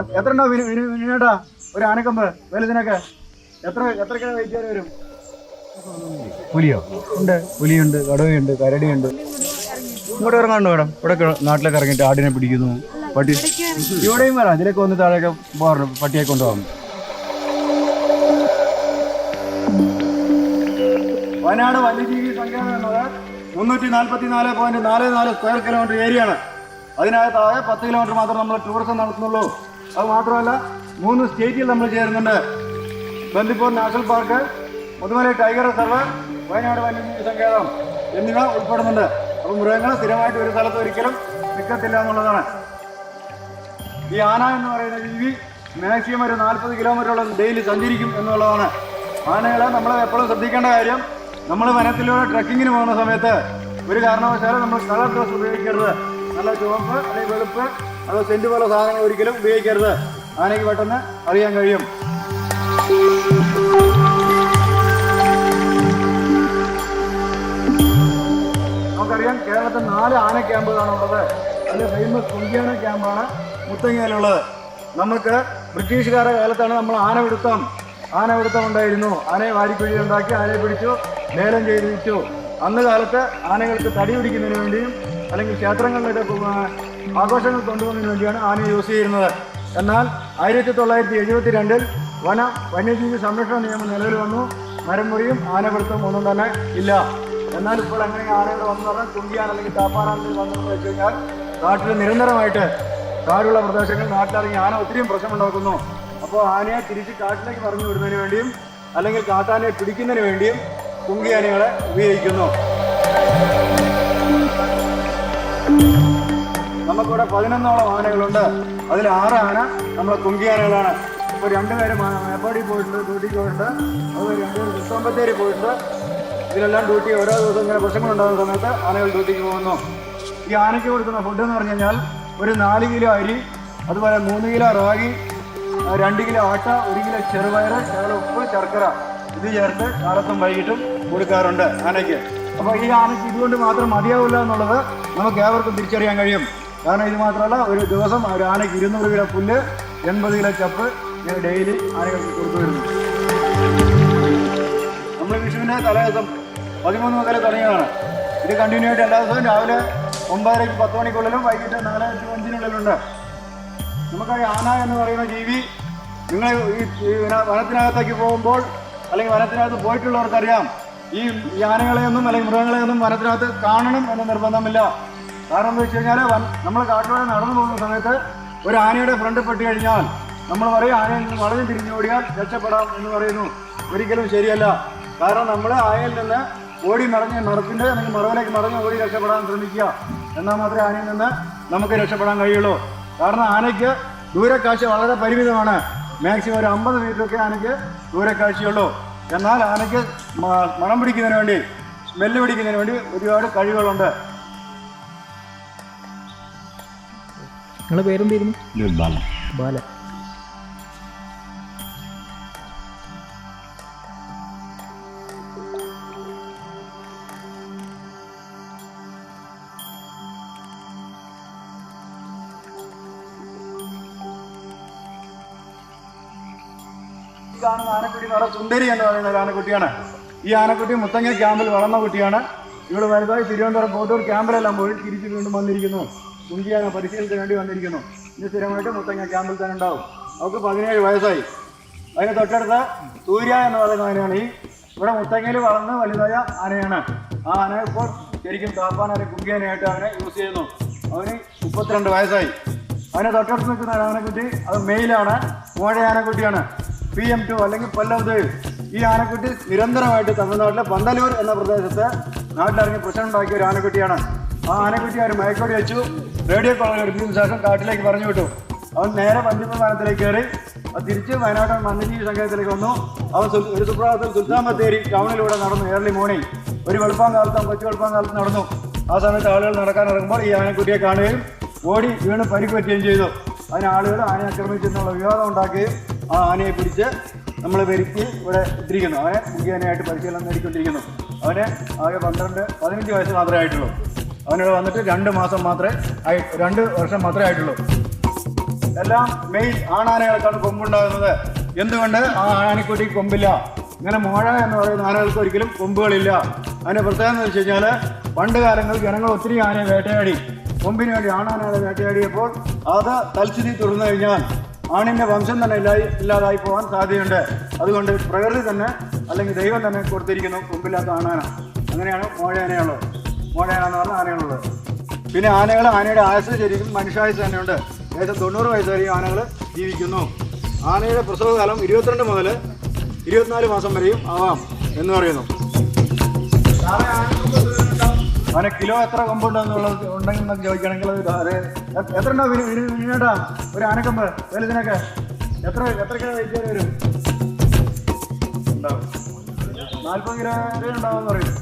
എത്ര ഉണ്ടോ ഒരു ആനക്കമ്പ് വലുതിനൊക്കെ. എത്ര എത്രയൊക്കെ വെയിറ്റ് വരും പുലിയോ? ഉണ്ട്. പുലിയുണ്ട് കടവയുണ്ട് കരടിയുണ്ട്. ഇങ്ങോട്ട് ഇറങ്ങാണ്ട് മേഡം? ഇവിടെ നാട്ടിലേക്ക് ഇറങ്ങിയിട്ട് ആടിനെ പിടിക്കുന്നു. പട്ടി ഇവിടെയും വരാം. ഇതിലേക്ക് വന്ന് താഴെയൊക്കെ പോകാറുണ്ട്. പട്ടിയെ കൊണ്ടുപോകാം. വയനാട് വന്യജീവി സങ്കേതം എന്നത് മുന്നൂറ്റി നാൽപ്പത്തി നാല് പോയിന്റ് നാല് നാല് സ്ക്വയർ കിലോമീറ്റർ ഏരിയയാണ്. അതിനകത്താകെ പത്ത് കിലോമീറ്റർ മാത്രം നമ്മൾ ടൂറിസം നടത്തുന്നുള്ളൂ. അത് മാത്രമല്ല മൂന്ന് സ്റ്റേറ്റിൽ നമ്മൾ ചേരുന്നുണ്ട്. Bandipur national park Mudumalai tiger reserve Wayanad വന്യജീവി സങ്കേതം എന്നിവ ഉൾപ്പെടുന്നുണ്ട്. അപ്പോൾ മൃഗങ്ങൾ സ്ഥിരമായിട്ട് ഒരു സ്ഥലത്ത് ഒരിക്കലും നിൽക്കത്തില്ല എന്നുള്ളതാണ്. ഈ ആന എന്ന് പറയുന്ന ജീവി മാക്സിമം ഒരു നാൽപ്പത് കിലോമീറ്ററോളം ഡെയിലി സഞ്ചരിക്കും എന്നുള്ളതാണ്. ആനകളെ നമ്മൾ എപ്പോഴും ശ്രദ്ധിക്കേണ്ട കാര്യം നമ്മൾ വനത്തിലൂടെ ട്രക്കിങ്ങിന് പോകുന്ന സമയത്ത് ഒരു കാരണവശാലും നമ്മൾ കളർ ഡ്രസ് ഉപയോഗിക്കരുത്. നല്ല ചുവപ്പ് അല്ലെങ്കിൽ വെളുപ്പ്. അതോ സെന്റ് പോലെ സാധനങ്ങൾ ഒരിക്കലും ഉപയോഗിക്കരുത്. ആനയ്ക്ക് പെട്ടെന്ന് അറിയാൻ കഴിയും. നമുക്കറിയാം കേരളത്തിൽ നാല് ആന ക്യാമ്പുകളാണ് ഉള്ളത്. അതിൽ ഫേമസ് കുങ്കിയാന ക്യാമ്പാണ് മുത്തങ്ങയിലുള്ളത്. നമുക്ക് ബ്രിട്ടീഷുകാരുടെ കാലത്താണ് നമ്മൾ ആനപിടുത്തം. ആനപിടുത്തം ഉണ്ടായിരുന്നു. ആനയെ വാരിക്കുഴി ഉണ്ടാക്കി ആനയെ പിടിച്ചു ലേലം ചെയ്തു വിറ്റു അന്ന് കാലത്ത് ആനകൾക്ക് തടി പിടിക്കുന്നതിന് വേണ്ടിയും അല്ലെങ്കിൽ ക്ഷേത്രങ്ങളിലൊക്കെ ആഘോഷങ്ങൾ കൊണ്ടുപോകുന്നതിന് വേണ്ടിയാണ് ആനയെ യൂസ് ചെയ്യുന്നത്. എന്നാൽ ആയിരത്തി തൊള്ളായിരത്തി എഴുപത്തി രണ്ടിൽ വന വന്യജീവി സംരക്ഷണ നിയമം നിലവിൽ വന്നു. മരമുറിയും ആനപിടുത്തം ഒന്നും തന്നെ ഇല്ല. എന്നാൽ ഇപ്പോൾ അങ്ങനെ ആനകൾ വന്നു പറഞ്ഞാൽ തുമ്പിയാൻ അല്ലെങ്കിൽ താപ്പാനാണെങ്കിൽ വന്നെന്ന് വെച്ച് കഴിഞ്ഞാൽ നാട്ടിൽ നിരന്തരമായിട്ട് കാടുള്ള പ്രദേശങ്ങൾ നാട്ടിലിറങ്ങി ആന ഒത്തിരിയും പ്രശ്നമുണ്ടാക്കുന്നു. അപ്പോൾ ആനയെ തിരിച്ച് കാട്ടിലേക്ക് പറഞ്ഞു വിടുന്നതിന് വേണ്ടിയും അല്ലെങ്കിൽ കാട്ടാനയെ പിടിക്കുന്നതിന് വേണ്ടിയും കുങ്കിയാനകളെ ഉപയോഗിക്കുന്നു. നമുക്കിവിടെ പതിനൊന്നോളം ആനകളുണ്ട്. അതിൽ ആറ് ആന നമ്മളെ കുങ്കിയാനകളാണ്. ഇപ്പോൾ രണ്ടുപേരും മേപ്പാടി പോയിട്ടുണ്ട് ഡ്യൂട്ടി പോയിട്ടുണ്ട്. അതുപോലെ രണ്ടുപേരും കൃഷ്ണമ്പത്തേരി പോയിട്ടുണ്ട്. ഇതിലെല്ലാം ഡ്യൂട്ടി ഓരോ ദിവസം ഇങ്ങനെ പ്രശ്നങ്ങളുണ്ടാകുന്ന സമയത്ത് ആനകൾ ഡ്യൂട്ടിക്ക് പോകുന്നു. ഈ ആനയ്ക്ക് കൊടുക്കുന്ന ഫുഡ് എന്ന് പറഞ്ഞു കഴിഞ്ഞാൽ ഒരു നാല് കിലോ അരി അതുപോലെ മൂന്ന് കിലോ റാഗി രണ്ട് കിലോ ആട്ട ഒരു കിലോ ചെറുപയർ ശകലം ഉപ്പ് ശർക്കര. ഇത് ചേർത്ത് കാലത്തും വൈകിട്ടും കൊടുക്കാറുണ്ട് ആനയ്ക്ക്. അപ്പോൾ ഈ ആനയ്ക്ക് ഇതുകൊണ്ട് മാത്രം മതിയാവില്ല എന്നുള്ളത് നമുക്ക് ഏവർക്കും തിരിച്ചറിയാൻ കഴിയും. കാരണം ഇത് മാത്രമല്ല ഒരു ദിവസം ഒരു ആനയ്ക്ക് ഇരുന്നൂറ് കിലോ പുല്ല് എൺപത് കിലോ ചപ്പ് ഞാൻ ഡെയിലി ആനകൾക്ക് കൊടുത്തു വരുന്നു. നമ്മൾ വിഷുവിന്റെ തലേദിവസം പതിമൂന്ന് മുതൽ തുടങ്ങിയതാണ്. ഇത് കണ്ടിന്യൂ ആയിട്ട് എല്ലാ ദിവസവും രാവിലെ ഒമ്പതരയ്ക്ക് പത്ത് മണിക്കുള്ളിലും വൈകിട്ട് നാല് അഞ്ചിനുള്ളിലുണ്ട്. നമുക്കറിയാം ആന എന്ന് പറയുന്ന ജീവി നിങ്ങൾ ഈ വനത്തിനകത്തേക്ക് പോകുമ്പോൾ അല്ലെങ്കിൽ വനത്തിനകത്ത് പോയിട്ടുള്ളവർക്കറിയാം ഈ യാനകളെയൊന്നും അല്ലെങ്കിൽ മൃഗങ്ങളെയൊന്നും വനത്തിനകത്ത് കാണണം എന്ന് നിർബന്ധമില്ല. കാരണം എന്താ വെച്ച് കഴിഞ്ഞാൽ നമ്മൾ കാട്ടിലൂടെ നടന്നു പോകുന്ന സമയത്ത് ഒരു ആനയുടെ ഫ്രണ്ട് പെട്ട് കഴിഞ്ഞാൽ നമ്മൾ പറയും ആനയിൽ നിന്ന് വളഞ്ഞു തിരിഞ്ഞോടിയാൽ രക്ഷപ്പെടാം എന്ന് പറയുന്നു. ഒരിക്കലും ശരിയല്ല. കാരണം നമ്മൾ ആനയിൽ നിന്ന് ഓടി മറഞ്ഞ് മറത്തിന്റെ അല്ലെങ്കിൽ മറവിലേക്ക് മറഞ്ഞ് ഓടി രക്ഷപ്പെടാൻ ശ്രമിക്കുക. എന്നാൽ മാത്രമേ ആനയിൽ നിന്ന് നമുക്ക് രക്ഷപ്പെടാൻ കഴിയുള്ളൂ. കാരണം ആനയ്ക്ക് ദൂരക്കാഴ്ച വളരെ പരിമിതമാണ്. മാക്സിമം ഒരു അമ്പത് മീറ്ററൊക്കെ ആനയ്ക്ക് ദൂരക്കാഴ്ചയുള്ളൂ. എന്നാൽ ആനയ്ക്ക് മണം പിടിക്കുന്നതിന് വേണ്ടി സ്മെല്ല് പിടിക്കുന്നതിന് വേണ്ടി ഒരുപാട് കഴിവുകളുണ്ട്. നിങ്ങളുടെ പേരെന്തായിരുന്നു? ബാല ബാല ഈ കാണുന്ന ആനക്കുട്ടി എന്ന് പറയുന്നത് സുന്ദരി എന്ന് പറയുന്ന ഒരു ആനക്കുട്ടിയാണ്. ഈ ആനക്കുട്ടി മുത്തങ്ങ ക്യാമ്പിൽ വളർന്ന കുട്ടിയാണ്. ഇവൾ വലുതായി തിരുവനന്തപുരം കോട്ടൂർ ക്യാമ്പിലെല്ലാം പോയി തിരിച്ച് വീണ്ടും വന്നിരിക്കുന്നു. കുങ്കിയാന പരിശീലനത്തിന് വേണ്ടി വന്നിരിക്കുന്നു. ഇനി സ്ഥിരമായിട്ട് മുത്തങ്ങ ക്യാമ്പിൽ തന്നെ ഉണ്ടാവും. അവൾക്ക് പതിനേഴ് വയസ്സായി. അതിന് തൊട്ടടുത്ത സൂര്യ എന്ന് പറയുന്ന ആനയാണ് ഈ. ഇവിടെ മുത്തങ്ങയിൽ വളർന്ന് വലുതായ ആനയാണ്. ആ ആന ഇപ്പോൾ ശരിക്കും താപ്പാൻ കുങ്കിയാനായിട്ട് അവനെ യൂസ് ചെയ്യുന്നു. അവന് മുപ്പത്തിരണ്ട് വയസ്സായി. അവനെ തൊട്ടടുത്ത് നിൽക്കുന്ന ആനക്കുട്ടി അത് മെയിലാണ്. മോഴ ആനക്കുട്ടിയാണ് പി എം ടു അല്ലെങ്കിൽ കൊല്ലം ഈ ആനക്കുട്ടി നിരന്തരമായിട്ട് തമിഴ്നാട്ടിലെ പന്തലൂർ എന്ന പ്രദേശത്ത് നാട്ടിലിറങ്ങി പ്രശ്നം ഉണ്ടാക്കിയ ഒരു ആനക്കുട്ടിയാണ്. ആ ആനക്കുട്ടി അവർ മയക്കോടി വെച്ചു. റേഡിയോ കോളേജ് എടുത്തതിന് ശേഷം കാട്ടിലേക്ക് പറഞ്ഞു വിട്ടു. അവൻ നേരെ പഞ്ചമ വനത്തിലേക്ക് കയറി. തിരിച്ച് വയനാട് വന്യജീവി സങ്കേതത്തിലേക്ക് വന്നു. അവൻ ഒരു സുപ്രഭാതത്തിൽ സുൽത്താൻ ബത്തേരി ടൗണിലൂടെ നടന്നു ഏർലി മോർണിംഗ് ഒരു വെളുപ്പാൻ കാലത്തും കൊച്ചു വെളുപ്പാൻ കാലത്ത് നടന്നു. ആ സമയത്ത് ആളുകൾ നടക്കാൻ ഇറങ്ങുമ്പോൾ ഈ ആനക്കുട്ടിയെ കാണുകയും ഓടി വീണ് പരിപ്പറ്റുകയും ചെയ്തു. അതിന് ആളുകൾ ആനയെ ആക്രമിച്ചെന്നുള്ള വിവാദം ഉണ്ടാക്കുകയും ആ ആനയെ പിടിച്ച് നമ്മൾ വരുത്തി ഇവിടെ ഇട്ടിരിക്കുന്നു. അവനെ മുഖ്യാനയായിട്ട് പരിശീലനം നേടിക്കൊണ്ടിരിക്കുന്നു. അവന് ആകെ പന്ത്രണ്ട് പതിനഞ്ച് വയസ്സ് മാത്രമേ ആയിട്ടുള്ളൂ. അവനിവിടെ വന്നിട്ട് രണ്ട് മാസം മാത്രമേ ആയി രണ്ട് വർഷം മാത്രമേ ആയിട്ടുള്ളൂ. എല്ലാം മെയിൻ ആണാനകൾക്കാണ് കൊമ്പുണ്ടാകുന്നത്. എന്തുകൊണ്ട് ആ ആനക്കുട്ടിക്ക് കൊമ്പില്ല? ഇങ്ങനെ മോഴ എന്ന് പറയുന്ന ആനകൾക്ക് ഒരിക്കലും കൊമ്പുകളില്ല. അതിന്റെ പ്രത്യേകത എന്ന് വെച്ച് കഴിഞ്ഞാൽ പണ്ട് കാലങ്ങളിൽ ജനങ്ങൾ ഒത്തിരി ആനയെ വേട്ടയാടി. കൊമ്പിന് വേണ്ടി ആണാനകളെ വേട്ടയാടിയപ്പോൾ അത് തൽസ്ഥിതി തുടർന്നു കഴിഞ്ഞാൽ ആണിന്റെ വംശം തന്നെ ഇല്ലായി ഇല്ലാതായി പോകാൻ സാധ്യതയുണ്ട്. അതുകൊണ്ട് പ്രകൃതി തന്നെ അല്ലെങ്കിൽ ദൈവം തന്നെ കൊടുത്തിരിക്കുന്നു കൊമ്പില്ലാത്ത ആണാന. അങ്ങനെയാണ് മോഴയാനയുള്ളത് മോഴയാന എന്ന് പറഞ്ഞ ആനകളുള്ളത്. പിന്നെ ആനകൾ ആനയുടെ ആയുസ് ശരിക്കും മനുഷ്യായുസ് തന്നെയുണ്ട്. ഏകദേശം തൊണ്ണൂറ് വയസ്സ് ആനകൾ ജീവിക്കുന്നു. ആനയുടെ പ്രസവകാലം ഇരുപത്തിരണ്ട് മുതൽ ഇരുപത്തിനാല് മാസം വരെയും ആവാം എന്ന് പറയുന്നു. ആന കിലോ എത്ര കൊമ്പുണ്ടെന്നുള്ളത് ഉണ്ടെങ്കിൽ ചോദിക്കണമെങ്കിൽ എത്ര ഉണ്ടോ വിനേട്ടാ ഒരു ആനക്കൊമ്പ് വലുതിനൊക്കെ. എത്ര എത്ര കിലോ വെയിറ്റ് വരും? ഉണ്ടാവും നാൽപ്പത് കിലോ ഉണ്ടാവും എന്ന് പറയും.